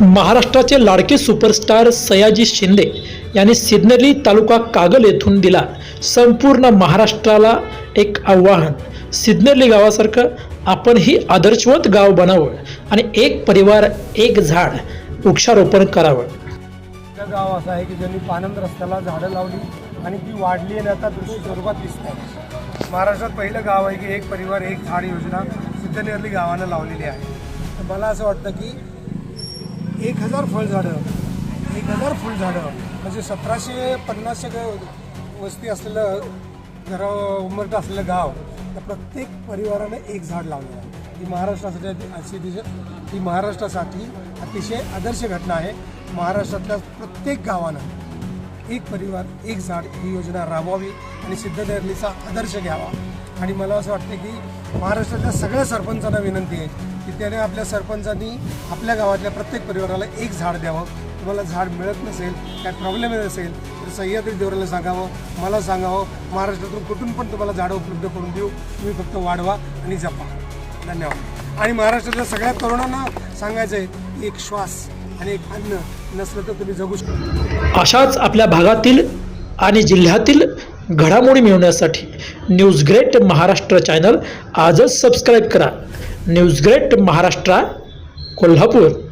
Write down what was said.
महाराष्ट्राचे लाडके सुपरस्टार सयाजी शिंदे यांनी सिद्नेरी तालुका कागल येथून दिला संपूर्ण महाराष्ट्राला एक आव्हान. सिद्नेरली गावासारखं आपणही आदर्शवत गाव बनावं आणि एक परिवार एक झाड वृक्षारोपण करावं. गाव असं आहे की ज्यांनी पानंद रस्त्याला झाडं लावली आणि ती वाढली आणि आता दृश्य स्वरूपात दिसत आहे. महाराष्ट्रात पहिलं गाव आहे की एक परिवार एक झाड योजना सिद्धनेरली गावानं लावलेली आहे. तर मला असं वाटतं की एक हजार फळझाडं एक हजार फुलझाडं म्हणजे सतराशे पन्नासशे वस्ती असलेलं घरा उमरट असलेलं गाव तर प्रत्येक परिवाराने एक झाड लावलेलं आहे. ही महाराष्ट्रासाठी अशी दिश ही महाराष्ट्रासाठी अतिशय आदर्श घटना आहे. महाराष्ट्रातल्या प्रत्येक गावानं एक परिवार एक झाड ही योजना राबवावी आणि सिद्धनेरलीचा आदर्श घ्यावा. आणि मला असं वाटतं की महाराष्ट्रातल्या सगळ्या सरपंचांना विनंती आहे की त्याने आपल्या सरपंचांनी आपल्या गावातल्या प्रत्येक परिवाराला एक झाड द्यावं. तुम्हाला झाड मिळत नसेल काय प्रॉब्लेम नसेल तर सह्याद्री देवराला सांगावं मला सांगावं महाराष्ट्रातून कुठून पण तुम्हाला झाडं उपलब्ध करून देऊ. तुम्ही फक्त वाढवा आणि जपा. धन्यवाद. आणि महाराष्ट्रातल्या सगळ्या तरुणांना सांगायचं आहे एक श्वास आणि एक अन्न नसलं तर तुम्ही जगू शकता अशाच आपल्या भागातील आणि जिल्ह्यातील घडामोडी मिळवण्यासाठी न्यूज ग्रेट महाराष्ट्र चॅनल आजच सबस्क्राईब करा. न्यूजग्रेट महाराष्ट्र कोल्हापूर.